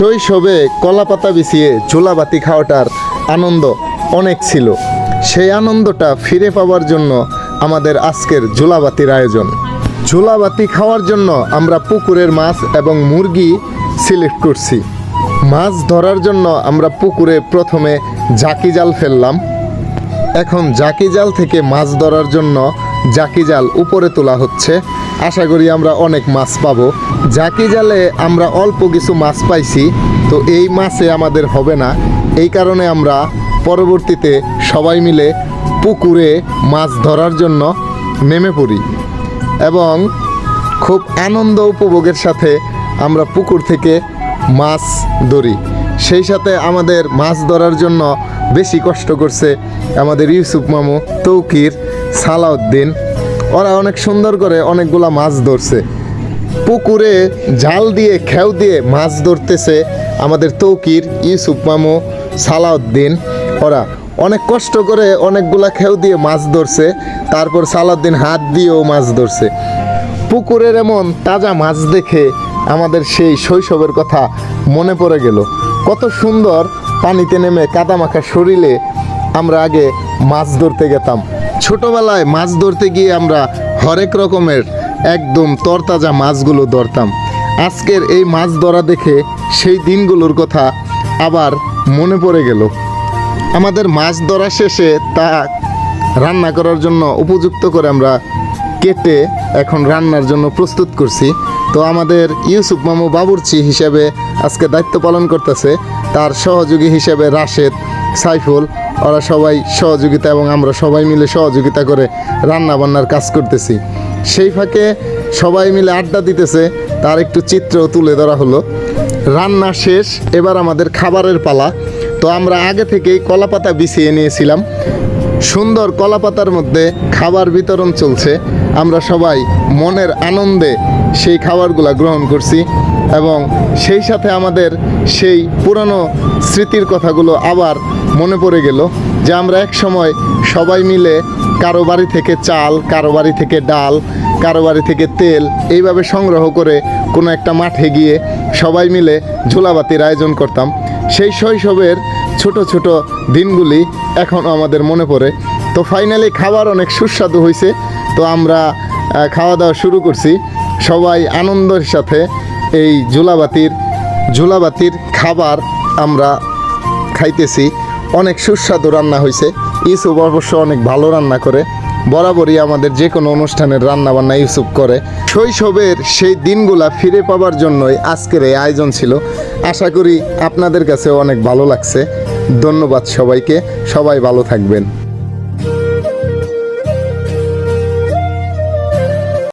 শৈশবে কলা পাতা বিছিয়ে চুলাবাতি খাওয়াটার আনন্দ অনেক ছিল। সেই আনন্দটা ফিরে পাওয়ার জন্য আমাদের আজকের জুলাবাতির আয়োজন। জুলাবাতি খাওয়ার জন্য আমরা পুকুরের মাছ এবং মুরগি সিলেক্ট করছি। মাছ ধরার জন্য আমরা পুকুরে প্রথমে জাকি জাল ফেললাম। এখন জাকি জাল থেকে মাছ ধরার জন্য জাকি জাল উপরে তোলা হচ্ছে। আশা করি আমরা অনেক মাছ পাবো। জাকি জালে আমরা অল্প কিছু মাছ পাইছি, তো এই মাছে আমাদের হবে না। এই কারণে আমরা পরবর্তীতে সবাই মিলে পুকুরে মাছ ধরার জন্য নেমে পড়ি এবং খুব আনন্দ উপভোগের সাথে আমরা পুকুর থেকে মাছ ধরি। সেই সাথে আমাদের মাছ ধরার জন্য বেশি কষ্ট করছে আমাদের ইউসুফ মামু তৌকির সালাউদ্দিন। ওরা অনেক সুন্দর করে অনেকগুলা মাছ ধরছে। পুকুরে জাল দিয়ে, খেউ দিয়ে মাছ ধরতেছে আমাদের তৌকির, ইউসুফ মামু, সালাউদ্দিন। ওরা অনেক কষ্ট করে অনেকগুলা খেউ দিয়ে মাছ ধরছে, তারপর সালাউদ্দিন হাত দিয়েও মাছ ধরছে। পুকুরের এমন তাজা মাছ দেখে আমাদের সেই শৈশবের কথা মনে পড়ে গেল। কত সুন্দর পানিতে নেমে কাদামাখা শরীরে আমরা আগে মাছ ধরতে যেতাম ছোটবেলায় মাছ ধরতে গিয়ে আমরা হরেক রকমের একদম তরতাজা মাছগুলো ধরতাম। আজকের এই মাছ ধরা দেখে সেই দিনগুলোর কথা আবার মনে পড়ে গেল। আমাদের মাছ ধরা শেষে তা রান্না করার জন্য উপযুক্ত করে আমরা কেটে এখন রান্নার জন্য প্রস্তুত করছি। তো আমাদের ইউসুফ মামু বাবুর্চি হিসেবে আজকে দায়িত্ব পালন করতেছে। তার সহযোগী হিসেবে রাশেদ সাইফুল ওরা সবাই সহযোগিতা এবং আমরা সবাই মিলে সহযোগিতা করে রান্না বান্নার কাজ করতেছি। সেই ফাঁকে সবাই মিলে আড্ডা দিতেছে, তার একটু চিত্রও তুলে ধরা হলো। রান্না শেষ, এবার আমাদের খাবারের পালা। তো আমরা আগে থেকেই কলাপাতা বিছিয়ে নিয়েছিলাম। সুন্দর কলাপাতার মধ্যে খাবার বিতরণ চলছে। আমরা সবাই মনের আনন্দে সেই খাবারগুলা গ্রহণ করছি এবং সেই সাথে আমাদের সেই পুরনো স্মৃতির কথাগুলো আবার মনে পড়ে গেল যে আমরা এক সময় সবাই মিলে কারও বাড়ি থেকে চাল, কারও বাড়ি থেকে ডাল, কারও বাড়ি থেকে তেল এইভাবে সংগ্রহ করে কোনো একটা মাঠে গিয়ে সবাই মিলে ঝোলাবাতির আয়োজন করতাম। সেই শৈশবের ছোট ছোট দিনগুলি এখনও আমাদের মনে পড়ে। তো ফাইনালি খাবার অনেক সুস্বাদু হয়েছে। তো আমরা খাওয়া দাওয়া শুরু করছি। সবাই আনন্দের সাথে এই ঝোলাবাতির ঝোলাবাতির খাবার আমরা খাইতেছি। অনেক সুস্বাদু রান্না হয়েছে ইউসুফ অবশ্য অনেক ভালো রান্না করে। বরাবরই আমাদের যে কোনো অনুষ্ঠানের রান্না বান্না ইউসুফ করে। শৈশবের সেই দিনগুলা ফিরে পাবার জন্যই আজকের এই আয়োজন ছিল। আশা করি আপনাদের কাছে অনেক ভালো লাগছে। ধন্যবাদ সবাইকে। সবাই ভালো থাকবেন।